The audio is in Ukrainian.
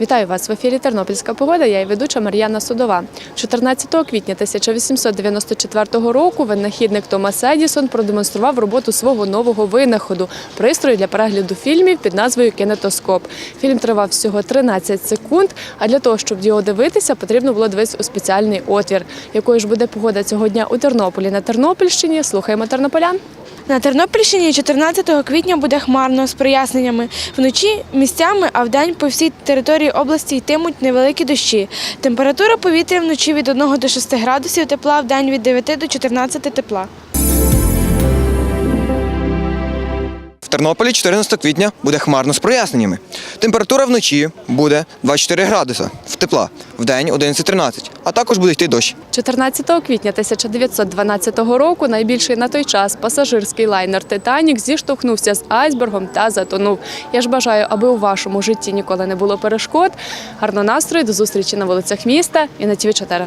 Вітаю вас в ефірі Тернопільська погода. Я і ведуча Мар'яна Судова. 14 квітня 1894 року винахідник Томас Едісон продемонстрував роботу свого нового винаходу пристрою для перегляду фільмів під назвою Кінетоскоп. Фільм тривав всього 13 секунд. А для того, щоб його дивитися, потрібно було дивитися у спеціальний отвір. Якою ж буде погода цього дня у Тернополі на Тернопільщині? Слухаємо тернополян. На Тернопільщині 14 квітня буде хмарно з проясненнями. Вночі місцями, а вдень по всій території області йтимуть невеликі дощі. Температура повітря вночі від 1 до 6 градусів тепла, в день від 9 до 14 тепла. Тернополі 14 квітня буде хмарно з проясненнями. Температура вночі буде 24 градуса в тепла, вдень 11-13, а також буде йти дощ. 14 квітня 1912 року найбільший на той час пасажирський лайнер Титанік зіштовхнувся з айсбергом та затонув. Я ж бажаю, аби у вашому житті ніколи не було перешкод. Гарного настрою, до зустрічі на вулицях міста і на ТВ 4